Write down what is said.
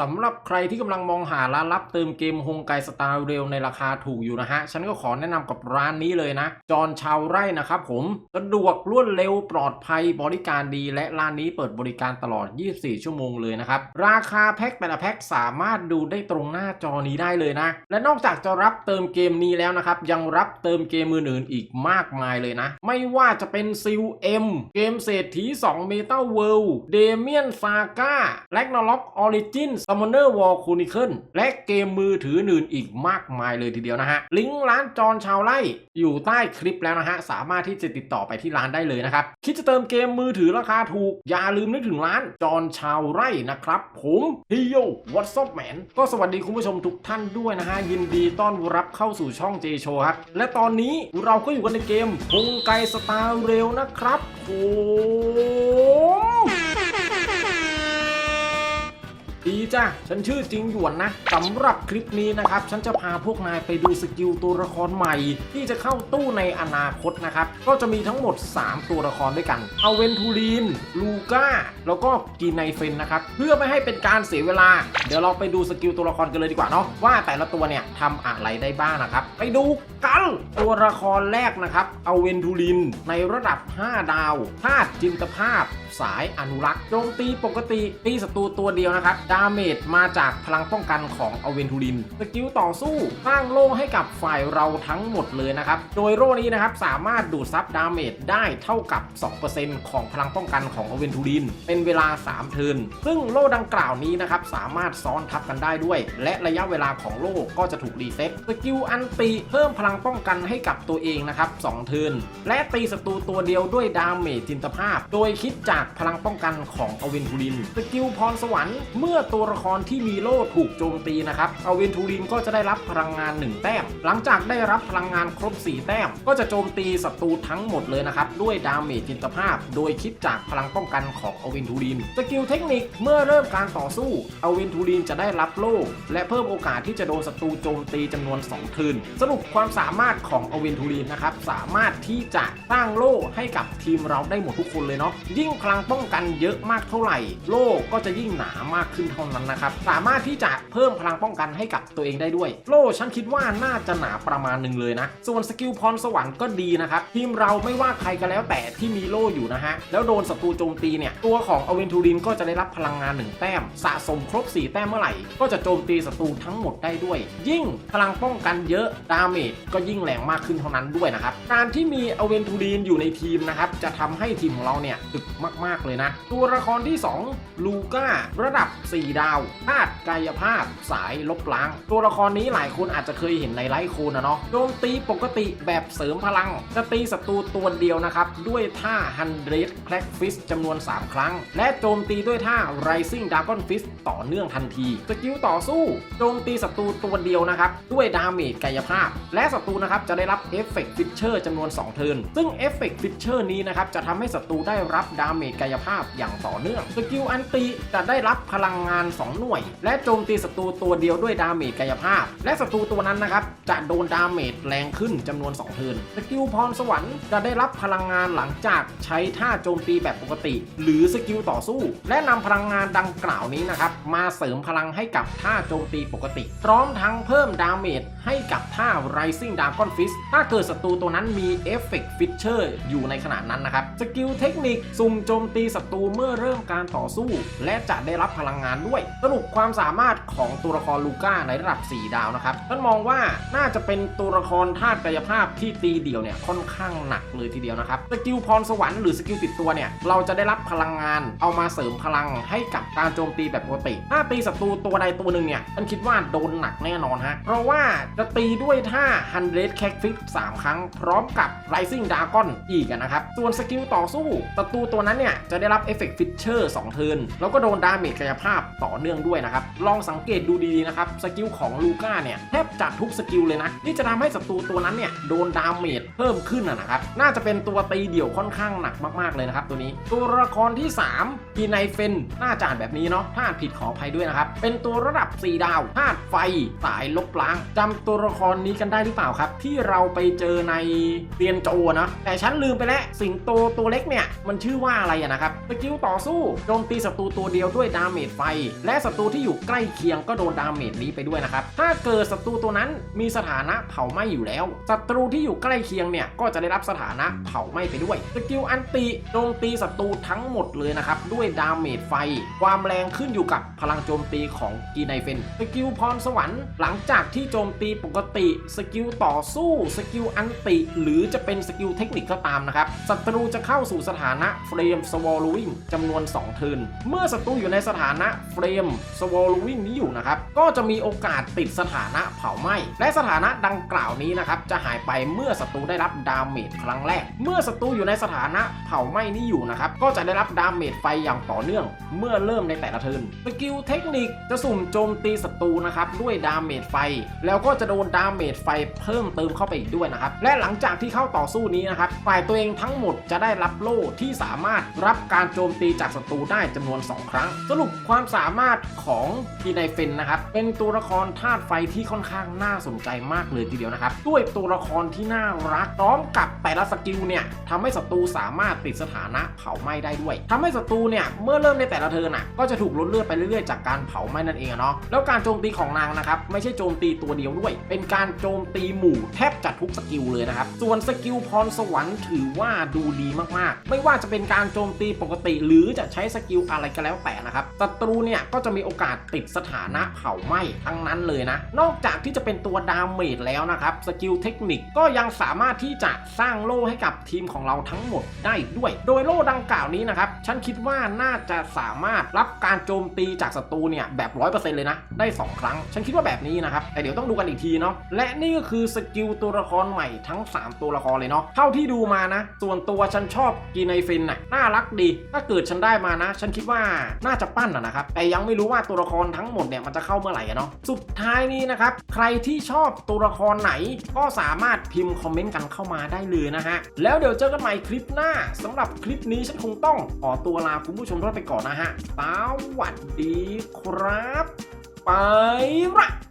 สำหรับใครที่กำลังมองหาร้านรับเติมเกมฮงไกสตาร์เรลในราคาถูกอยู่นะฮะ ฉันก็ขอแนะนำกับร้านนี้เลยนะ จอนชาวไร่นะครับผม สะดวกรวดเร็วปลอดภัยบริการดีและร้านนี้เปิดบริการตลอด 24 ชั่วโมงเลยนะครับ ราคาแพ็คแต่ละแพ็คสามารถดูได้ตรงหน้าจอนี้ได้เลยนะ และนอกจากจะรับเติมเกมนี้แล้วนะครับ ยังรับเติมเกมมืออื่นอีกมากมายเลยนะ ไม่ว่าจะเป็นซิลเอ็มเกมเศรษฐี2เมตาเวิลด์เดเมียนซาก้าแลกนาล็อกออริจินมมอนเนอร์วอลคูนิเคิลและเกมมือถืออื่นอีกมากมายเลยทีเดียวนะฮะ ลิงก์ร้านจอนชาวไร่อยู่ใต้คลิปแล้วนะฮะ สามารถที่จะติดต่อไปที่ร้านได้เลยนะครับ คิดจะเติมเกมมือถือราคาถูก อย่าลืมนึกถึงร้านจอนชาวไร่นะครับ ผมฮิโยวัตซอปแมนก็สวัสดีคุณผู้ชมทุกท่านด้วยนะฮะ ยินดีต้อนรับเข้าสู่ช่อง J Show ครับและตอนนี้เราก็อยู่กันในเกมฮงไกสตาร์เรลนะครับผม ดีจ้ะ ฉันชื่อจริงหยวนนะสำหรับคลิปนี้นะครับ ฉันจะพาพวกนายไปดูสกิลตัวละครใหม่ ที่จะเข้าตู้ในอนาคตนะครับ ก็จะมีทั้งหมด 3 ตัวละครด้วยกัน เอาเวนทูลีน ลูก้า แล้วก็กีไนเฟนนะครับ เพื่อไม่ให้เป็นการเสียเวลา เดี๋ยวเราไปดูสกิลตัวละครกันเลยดีกว่าเนาะว่าแต่ละตัวเนี่ยทำอะไรได้บ้างนะครับ ไปดูกันตัวละครแรกนะครับ เอาเวนทูลิน ในระดับ 5 ดาวธาตุจินตภาพ สายอนุรักษ์โจมตีปกติตีศัตรูตัวเดียวนะครับดาาเมจมาจากพลังป้องกันของอเวนทูลิน สกิลต่อสู้สร้างโล่ให้กับฝ่ายเราทั้งหมดเลยนะครับ โดยโล่นี้นะครับสามารถดูดซับดาเมจได้เท่ากับ 2%ของพลังป้องกันของอเวนทูลิน เป็นเวลา 3 เทิร์น ซึ่งโล่ดังกล่าวนี้นะครับสามารถซ้อนทับกันได้ด้วย และระยะเวลาของโล่ก็จะถูกรีเซ็ต สกิลอันติเพิ่มพลังป้องกันให้กับตัวเองนะครับ2เทิร์น และตีศัตรูตัวเดียวด้วยดาเมจจินตภาพ โดยคิดจากพลังป้องกันของอเวนทูลิน สกิลพรสวรรค์เมื่อตัวละครที่มีโล่ถูกโจมตีนะครับอเวนทูลินก็จะได้รับพลังงาน 1 แต้ม หลังจากได้รับพลังงานครบ 4 แต้ม ก็จะโจมตีศัตรูทั้งหมดเลยนะครับ ด้วยดาเมจจินตภาพ โดยคิดจากพลังป้องกันของอเวนทูลิน สกิลเทคนิคเมื่อเริ่มการต่อสู้อเวนทูลินจะได้รับโล่และเพิ่มโอกาสที่จะโดนศัตรูโจมตีจำนวน2ทืน สรุปความสามารถของอเวนทูลินนะครับ สามารถที่จะสร้างโล่ให้กับทีมเราได้หมดทุกคนเลยเนาะ ยิ่งพลังป้องกันเยอะมากเท่าไหร่ โล่ก็จะยิ่งหนามากขึ้นเท่านั้นนะครับ สามารถที่จะเพิ่มพลังป้องกันให้กับตัวเองได้ด้วย โล่ฉันคิดว่าน่าจะหนาประมาณหนึ่งเลยนะ ส่วนสกิลพรสวรรค์ก็ดีนะครับทีมเราไม่ว่าใครก็แล้วแต่ที่มีโล่อยู่นะฮะแล้วโดนศัตรูโจมตีเนี่ยตัวของอเวนทูรินก็จะได้รับพลังงานหนึ่งแต้ม สะสมครบ 4 แต้มเมื่อไหร่ ก็จะโจมตีศัตรูทั้งหมดได้ด้วย ยิ่งพลังป้องกันเยอะดาเมจก็ยิ่งแรงมากขึ้นเท่านั้นด้วยนะครับ การที่มีอเวนทูรินอยู่ในทีมนะครับจะทำให้ทีมของเราเนี่ยดึกมาก ๆเลยนะ ตัวละครที่ 2 ลูก้าระดับ 4ดาวธาตุกายภาพ สายลบล้าง ตัวละครนี้หลายคนอาจจะเคยเห็นในไลฟ์โคนนะเนาะโจมตีปกติแบบเสริมพลัง จะตีศัตรูตัวเดียวนะครับ ด้วยท่า100 Crack Fist จำนวน 3 ครั้ง และโจมตีด้วยท่า Rising Dragon Fist ต่อเนื่องทันทีสกิลต่อสู้โจมตีศัตรูตัวเดียวนะครับ ด้วยดาเมจกายภาพ และศัตรูนะครับจะได้รับเอฟเฟกต์ฟิชเชอร์จำนวน 2 เทิร์นซึ่งเอฟเฟกต์ฟิชเชอร์นี้นะครับจะทำให้ศัตรูได้รับดาเมจกายภาพอย่างต่อเนื่องสกิลอันติจะได้รับพลังงาน2หน่วย และโจมตีศัตรูตัวเดียวด้วยดาเมจกายภาพ และศัตรูตัวนั้นนะครับ จะโดนดาเมจแรงขึ้นจำนวน2เทิร์นสกิลพรสวรรค์จะได้รับพลังงานหลังจากใช้ท่าโจมตีแบบปกติ หรือสกิลต่อสู้ และนำพลังงานดังกล่าวนี้นะครับ มาเสริมพลังให้กับท่าโจมตีปกติ พร้อมทั้งเพิ่มดาเมจให้กับท่า Rising Dragon Fist ถ้าเกิดศัตรูตัวนั้นมีเอฟเฟกต์ฟิชเชอร์อยู่ในขณะนั้นนะครับ สกิลเทคนิค สุ่มโจมตีศัตรูเมื่อเริ่มการต่อสู้ และจะได้รับพลังงานด้วยสรุปความสามารถของตัวละครลูก้าในระดับ 4 ดาวนะครับท่านมองว่าน่าจะเป็นตัวละครธาตุกายภาพที่ตีเดี่ยวเนี่ยค่อนข้างหนักเลยทีเดียวนะครับสกิลพรสวรรค์หรือสกิลติดตัวเนี่ยเราจะได้รับพลังงานเอามาเสริมพลังให้กับการโจมตีแบบปกติ ถ้าตีศัตรูตัวใดตัวหนึ่งเนี่ยฉันคิดว่าโดนหนักแน่นอนฮะเพราะว่าจะตีด้วยท่า100 c a c f i x 3ครั้ง พร้อมกับ Rising Dragon อีกนะครับส่วนสกิลต่อสู้ศัตรูตัวนั้นเนี่ยจะได้รับเอฟเฟกต์ฟิชเชอร์2เทิร์นแล้วก็โดนดาเมจกายภาพ ต่อเนื่องด้วยนะครับ ลองสังเกตดูดีๆนะครับ สกิลของลูก้าเนี่ยแทบจะทุกสกิลเลยนะ ที่จะทำให้ศัตรูตัวนั้นเนี่ยโดนดาเมจเพิ่มขึ้นนะครับ น่าจะเป็นตัวตีเดี่ยวค่อนข้างหนักมากๆเลยนะครับตัวนี้ ตัวละครที่3พีไนเฟนน่าจะอ่านแบบนี้เนาะ ถ้าอ่าผิดขออภัยด้วยนะครับ เป็นตัวระดับ 4 ดาวธาตุไฟสายลบล้างจำตัวละครนี้กันได้หรือเปล่าครับ ที่เราไปเจอในเรียนโจนะ แต่ฉันลืมไปแล้วสิงโตตัวเล็กเนี่ยมันชื่อว่าอะไรนะครับสกิลต่อสู้โจมตีศัตรูตัวเดียวด้วยดาเมจไฟและศัตรูที่อยู่ใกล้เคียงก็โดนดาเมจนี้ไปด้วยนะครับ ถ้าเกิดศัตรูตัวนั้นมีสถานะเผาไหม้อยู่แล้ว ศัตรูที่อยู่ใกล้เคียงเนี่ยก็จะได้รับสถานะเผาไหม้ไปด้วย สกิลอันติโจมตีศัตรูทั้งหมดเลยนะครับ ด้วยดาเมจไฟ ความแรงขึ้นอยู่กับพลังโจมตีของกีไนเฟน สกิลพรสวรรค์หลังจากที่โจมตีปกติ สกิลต่อสู้ สกิลอันติ หรือจะเป็นสกิลเทคนิคก็ตามนะครับ ศัตรูจะเข้าสู่สถานะเฟรมสวอลลวิงจำนวน 2 เทิร์น เมื่อศัตรูอยู่ในสถานะเฟรมสวอลลวิงนี้อยู่นะครับ ก็จะมีโอกาสติดสถานะเผาไหม้และสถานะดังกล่าวนี้นะครับ จะหายไปเมื่อศัตรูได้รับดาเมจครั้งแรก เมื่อศัตรูอยู่ในสถานะเผาไหม้นี้อยู่นะครับ ก็จะได้รับดาเมจไฟอย่างต่อเนื่อง เมื่อเริ่มในแต่ละเทิร์นสกิลเทคนิคจะสุ่มโจมตีศัตรูนะครับด้วยดาเมจไฟ แล้วก็จะโดนดาเมจไฟเพิ่มเติมเข้าไปอีกด้วยนะครับและหลังจากที่เข้าต่อสู้นี้นะครับฝ่ายตัวเองทั้งหมดจะได้รับโล่ที่สามารถรับการโจมตีจากศัตรูได้จำนวน 2 ครั้ง สรุปความสาามารถของกีไนเฟนนะครับเป็นตัวละครธาตุไฟที่ค่อนข้างน่าสนใจมากเลยทีเดียวนะครับด้วยตัวละครที่น่ารักพร้อมกับแต่ละสกิลเนี่ยทำให้ศัตรูสามารถติดสถานะเผาไหม้ได้ด้วยทำให้ศัตรูเนี่ยเมื่อเริ่มในแต่ละเทิร์นอะก็จะถูกลดเลือดไปเรื่อยๆจากการเผาไหม้นั่นเองเนาะแล้วการโจมตีของนางนะครับไม่ใช่โจมตีตัวเดียวด้วย เป็นการโจมตีหมู่แทบจะทุกสกิลเลยนะครับส่วนสกิลพรสวรรค์ถือว่าดูดีมากๆ ไม่ว่าจะเป็นการโจมตีปกติ หรือจะใช้สกิลอะไรก็แล้วแต่นะครับศัตรูเนี่ยก็จะมีโอกาสติดสถานะเผาไหม้ทั้งนั้นเลยนะ นอกจากที่จะเป็นตัวดาเมจแล้วนะครับ สกิลเทคนิคก็ยังสามารถที่จะสร้างโล่ให้กับทีมของเราทั้งหมดได้ด้วย โดยโล่ดังกล่าวนี้นะครับ ฉันคิดว่าน่าจะสามารถรับการโจมตีจากศัตรูเนี่ยแบบ 100%เลยนะ ได้ 2 ครั้ง ฉันคิดว่าแบบนี้นะครับ แต่เดี๋ยวต้องดูกันอีกทีเนาะ และนี่ก็คือสกิลตัวละครใหม่ทั้ง 3 ตัวละครเลยเนาะ เท่าที่ดูมานะ ส่วนตัวฉันชอบกีไนฟินน่ะ น่ารักดี ถ้าเกิดฉันได้มานะ ฉันคิดว่าน่าจะปั้นอะนะครับ แต่ยังไม่รู้ว่าตัวละครทั้งหมดเนี่ยมันจะเข้าเมื่อไหร่อะเนาะสุดท้ายนี้นะครับ ใครที่ชอบตัวละครไหน ก็สามารถพิมพ์คอมเมนต์กันเข้ามาได้เลยนะฮะ แล้วเดี๋ยวเจอกันใหม่คลิปหน้าสำหรับคลิปนี้ฉันคงต้องขอตัวลาคุณผู้ชมทุกท่านไปก่อนนะฮะสวัสดีครับ ไปละ